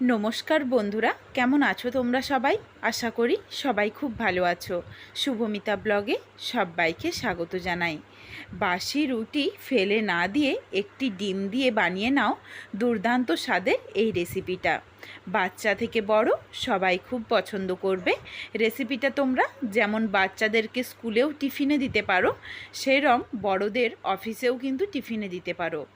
নমস্কার বন্ধুরা, কেমন আছো তোমরা সবাই? আশা করি সবাই খুব ভালো আছো। শুভমিতা ব্লগে সবাইকে স্বাগত জানাই। বাসি রুটি ফেলে না দিয়ে একটি ডিম দিয়ে বানিয়ে নাও দুর্দান্ত স্বাদের এই রেসিপিটা। বাচ্চা থেকে বড় সবাই খুব পছন্দ করবে। রেসিপিটা তোমরা যেমন বাচ্চাদেরকে স্কুলেও টিফিনে দিতে পারো, সেরম বড়দের অফিসেও কিন্তু টিফিনে দিতে পারো।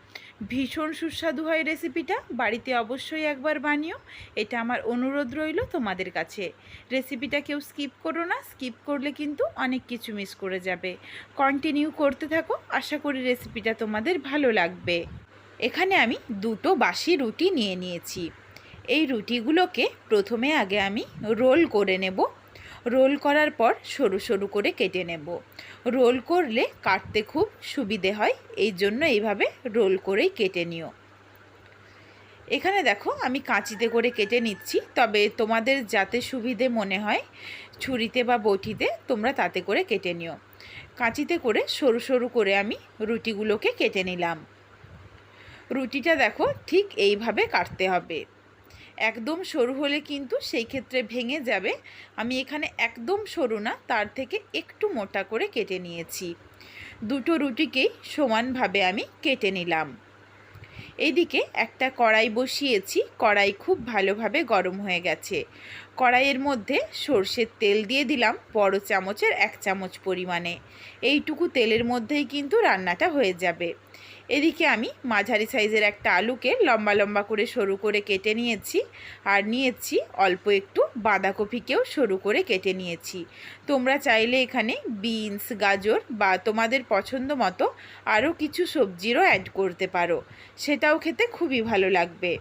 ভীষণ সুস্বাদু হয় রেসিপিটা বাড়িতে অবশ্যই একবার বানিও। এটা আমার অনুরোধ রইল তোমাদের কাছে। রেসিপিটা কেউ স্কিপ করো না। স্কিপ করলে কিন্তু অনেক কিছু মিস করে যাবে। কন্টিনিউ করতে থাকো। আশা করি রেসিপিটা তোমাদের ভালো লাগবে। এখানে আমি দুটো বাসি রুটি নিয়ে নিয়েছি। এই রুটিগুলোকে প্রথমে আগে আমি রোল করে নেব। রোল করার পর সরু সরু করে কেটে নেব। রোল করলে কাটতে খুব সুবিধে হয়, এই জন্য এইভাবে রোল করেই কেটে নিও। এখানে দেখো, আমি কাঁচিতে করে কেটে নিচ্ছি, তবে তোমাদের যাতে সুবিধে মনে হয় ছুরিতে বা বটিতে, তোমরা তাতে করে কেটে নিও। কাঁচিতে করে সরু সরু করে আমি রুটিগুলোকে কেটে নিলাম। রুটিটা দেখো ঠিক এইভাবে কাটতে হবে। একদম সরু হলে কিন্তু সেই ক্ষেত্রে ভেঙে যাবে। আমি এখানে একদম সরু না, তার থেকে একটু মোটা করে কেটে নিয়েছি। দুটো রুটিকেই সমানভাবে আমি কেটে নিলাম। এদিকে একটা কড়াই বসিয়েছি, কড়াই খুব ভালোভাবে গরম হয়ে গেছে। কড়াইয়ের মধ্যে সর্ষের তেল দিয়ে দিলাম, বড় চামচের এক চামচ পরিমাণে। এইটুকু তেলের মধ্যেই কিন্তু রান্নাটা হয়ে যাবে। এদিকে আমি মাঝারি সাইজের একটা আলুকে লম্বা লম্বা করে সরু করে কেটে নিয়েছি আর নিয়েছি অল্প একটু বাঁধাকপিকেও সরু করে কেটে নিয়েছি। তোমরা চাইলে এখানে বিনস, গাজর বা তোমাদের পছন্দ মতো আরও কিছু সবজিরও অ্যাড করতে পারো। সেটাও খেতে খুবই ভালো লাগবে।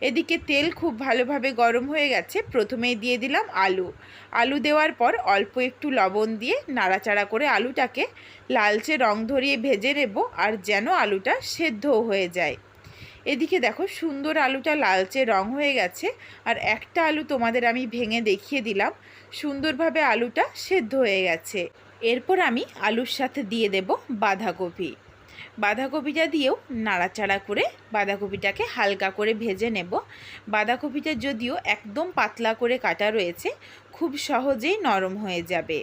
এদিকে তেল খুব ভালোভাবে গরম হয়ে গেছে। প্রথমেই দিয়ে দিলাম আলু। আলু দেওয়ার পর অল্প একটু লবণ দিয়ে নাড়াচাড়া করে আলুটাকে লালচে রং ধরিয়ে ভেজে নেব আর যেন আলুটা সেদ্ধও হয়ে যায়। এদিকে দেখো সুন্দর আলুটা লালচে রং হয়ে গেছে আর একটা আলু তোমাদের আমি ভেঙে দেখিয়ে দিলাম। সুন্দরভাবে আলুটা সেদ্ধ হয়ে গেছে। এরপর আমি আলুর সাথে দিয়ে দেব বাঁধাকপি। বাঁধাকপিটা দিয়েও নাড়াচাড়া করে বাঁধাকপিটাকে হালকা করে ভেজে নেব। বাঁধাকপিটা যদিও একদম পাতলা করে কাটা রয়েছে, খুব সহজেই নরম হয়ে যাবে।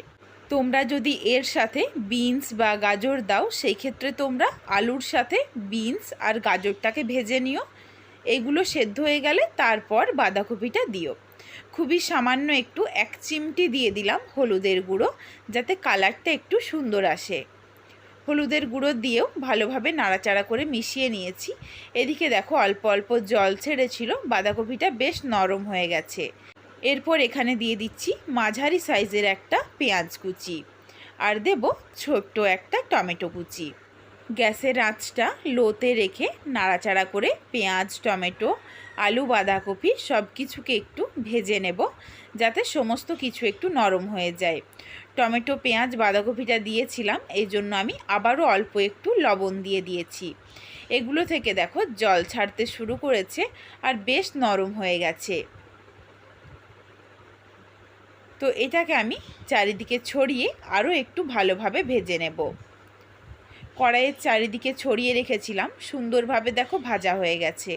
তোমরা যদি এর সাথে বিনস বা গাজর দাও সেই ক্ষেত্রে তোমরা আলুর সাথে বিনস আর গাজরটাকে ভেজে নিও। এগুলো সেদ্ধ হয়ে গেলে তারপর বাঁধাকপিটা দিও। খুবই সামান্য একটু এক চিমটি দিয়ে দিলাম হলুদের গুঁড়ো, যাতে কালারটা একটু সুন্দর আসে। হলুদের গুঁড়ো দিয়েও ভালোভাবে নাড়াচাড়া করে মিশিয়ে নিয়েছি। এদিকে দেখো অল্প অল্প জল ছেড়েছিল, বাঁধাকপিটা বেশ নরম হয়ে গেছে। এরপর এখানে দিয়ে দিচ্ছি মাঝারি সাইজের একটা পেঁয়াজ কুচি। আর দেব ছোট্ট একটা টমেটো কুচি। গ্যাসের আঁচটা লোতে রেখে নাড়াচাড়া করে পেঁয়াজ, টমেটো, আলু, বাঁধাকপি সব কিছুকে একটু ভেজে নেব যাতে সমস্ত কিছু একটু নরম হয়ে যায়। টমেটো, পেঁয়াজ, বাঁধাকপিটা দিয়েছিলাম, এই জন্য আমি আবারও অল্প একটু লবণ দিয়ে দিয়েছি। এগুলো থেকে দেখো জল ছাড়তে শুরু করেছে আর বেশ নরম হয়ে গেছে। তো এটাকে আমি চারিদিকে ছড়িয়ে আরও একটু ভালোভাবে ভেজে নেব। কড়াইয়ের চারিদিকে ছড়িয়ে রেখেছিলাম। সুন্দরভাবে দেখো ভাজা হয়ে গেছে।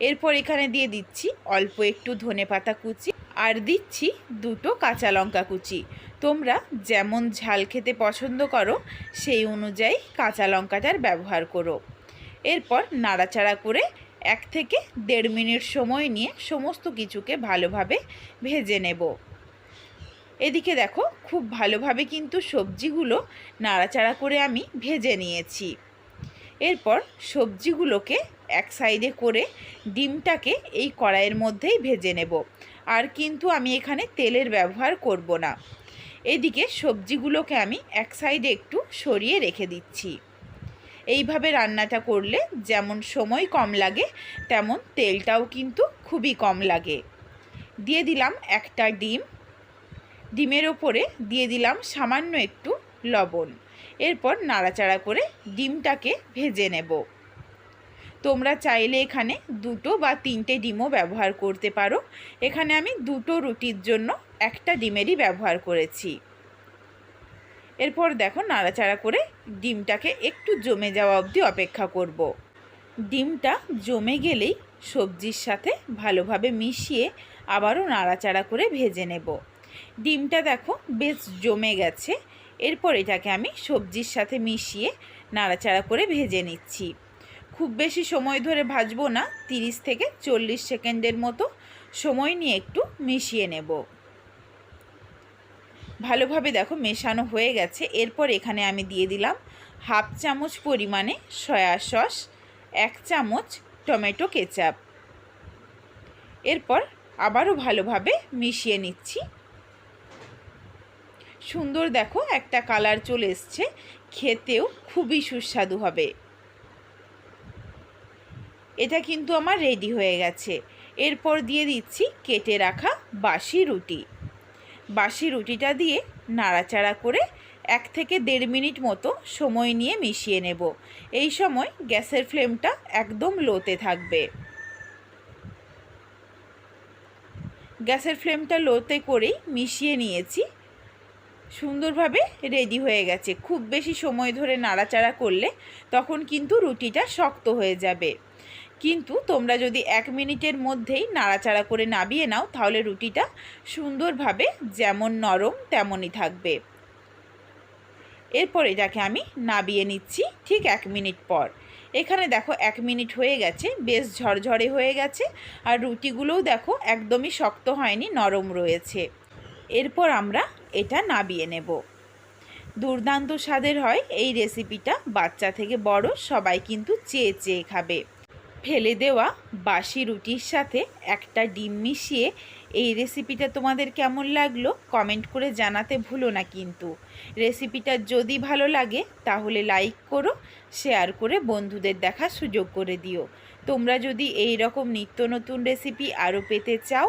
এরপর এখানে দিয়ে দিচ্ছি অল্প একটু ধনে পাতা কুচি আর দিচ্ছি দুটো কাঁচা লঙ্কা কুচি। তোমরা যেমন ঝাল খেতে পছন্দ করো, সেই অনুযায়ী কাঁচা লঙ্কাটার ব্যবহার করো। এরপর নাড়াচাড়া করে এক থেকে দেড় মিনিট সময় নিয়ে সমস্ত কিছুকে ভালোভাবে ভেজে নেব। এদিকে দেখো, খুব ভালোভাবে কিন্তু সবজিগুলো নাড়াচাড়া করে আমি ভেজে নিয়েছি। এরপর সবজিগুলোকে এক সাইডে করে ডিমটাকে এই কড়াইয়ের মধ্যেই ভেজে নেব। আর কিন্তু আমি এখানে তেলের ব্যবহার করব না। এদিকে সবজিগুলোকে আমি এক সাইডে একটু সরিয়ে রেখে দিচ্ছি। এইভাবে রান্নাটা করলে যেমন সময় কম লাগে, তেমন তেলটাও কিন্তু খুবই কম লাগে। দিয়ে দিলাম একটা ডিম। ডিমের ওপরে দিয়ে দিলাম সামান্য একটু লবণ। এরপর নাড়াচাড়া করে ডিমটাকে ভেজে নেব। তোমরা চাইলে এখানে দুটো বা তিনটে ডিমও ব্যবহার করতে পারো। এখানে আমি দুটো রুটির জন্য একটা ডিমেরই ব্যবহার করেছি। এরপর দেখো নাড়াচাড়া করে ডিমটাকে একটু জমে যাওয়া অবধি অপেক্ষা করব। ডিমটা জমে গেলেই সবজির সাথে ভালোভাবে মিশিয়ে আবারও নাড়াচাড়া করে ভেজে নেব। ডিমটা দেখো বেশ জমে গেছে। এরপর এটাকে আমি সবজির সাথে মিশিয়ে নাড়াচাড়া করে ভেজে নিচ্ছি। খুব বেশি সময় ধরে ভাজবো না, তিরিশ থেকে চল্লিশ সেকেন্ডের মতো সময় নিয়ে একটু মিশিয়ে নেব। ভালোভাবে দেখো মেশানো হয়ে গেছে। এরপর এখানে আমি দিয়ে দিলাম হাফ চামচ পরিমাণে সয়া সস, এক চামচ টমেটো কেচাপ। এরপর আবারও ভালোভাবে মিশিয়ে নিচ্ছি। সুন্দর দেখো, একটা কালার চলে এসছে। খেতেও খুবই সুস্বাদু হবে। এটা কিন্তু আমার রেডি হয়ে গেছে। এরপর দিয়ে দিচ্ছি কেটে রাখা বাসি রুটি। বাসি রুটিটা দিয়ে নাড়াচাড়া করে এক থেকে দেড় মিনিট মতো সময় নিয়ে মিশিয়ে নেব। এই সময় গ্যাসের ফ্লেমটা একদম লোতে থাকবে। গ্যাসের ফ্লেমটা লোতে করেই মিশিয়ে নিয়েছি। সুন্দরভাবে রেডি হয়ে গেছে। খুব বেশি সময় ধরে নাড়াচাড়া করলে তখন কিন্তু রুটিটা শক্ত হয়ে যাবে। কিন্তু তোমরা যদি এক মিনিটের মধ্যেই নাড়াচাড়া করে নাবিয়ে নাও, তাহলে রুটিটা সুন্দরভাবে যেমন নরম তেমনই থাকবে। এরপর এটাকে আমি নাবিয়ে নিচ্ছি ঠিক এক মিনিট পর। এখানে দেখো এক মিনিট হয়ে গেছে, বেশ ঝরঝরে হয়ে গেছে, আর রুটিগুলোও দেখো একদমই শক্ত হয়নি, নরম রয়েছে। এরপর আমরা এটা নাবিয়ে নেব। দুর্দান্ত স্বাদের হয় এই রেসিপিটা। বাচ্চা থেকে বড় সবাই কিন্তু চেয়ে চেয়ে খাবে। ফেলে দেওয়া বাসি রুটির সাথে একটা ডিম মিশিয়ে এই রেসিপিটা তোমাদের কেমন লাগল কমেন্ট করে জানাতে ভুলো না কিন্তু। রেসিপিটা যদি ভালো লাগে তাহলে লাইক করো, শেয়ার করে বন্ধুদের দেখার সুযোগ করে দিও। তোমরা যদি এই রকম নিত্য নতুন রেসিপি আরও পেতে চাও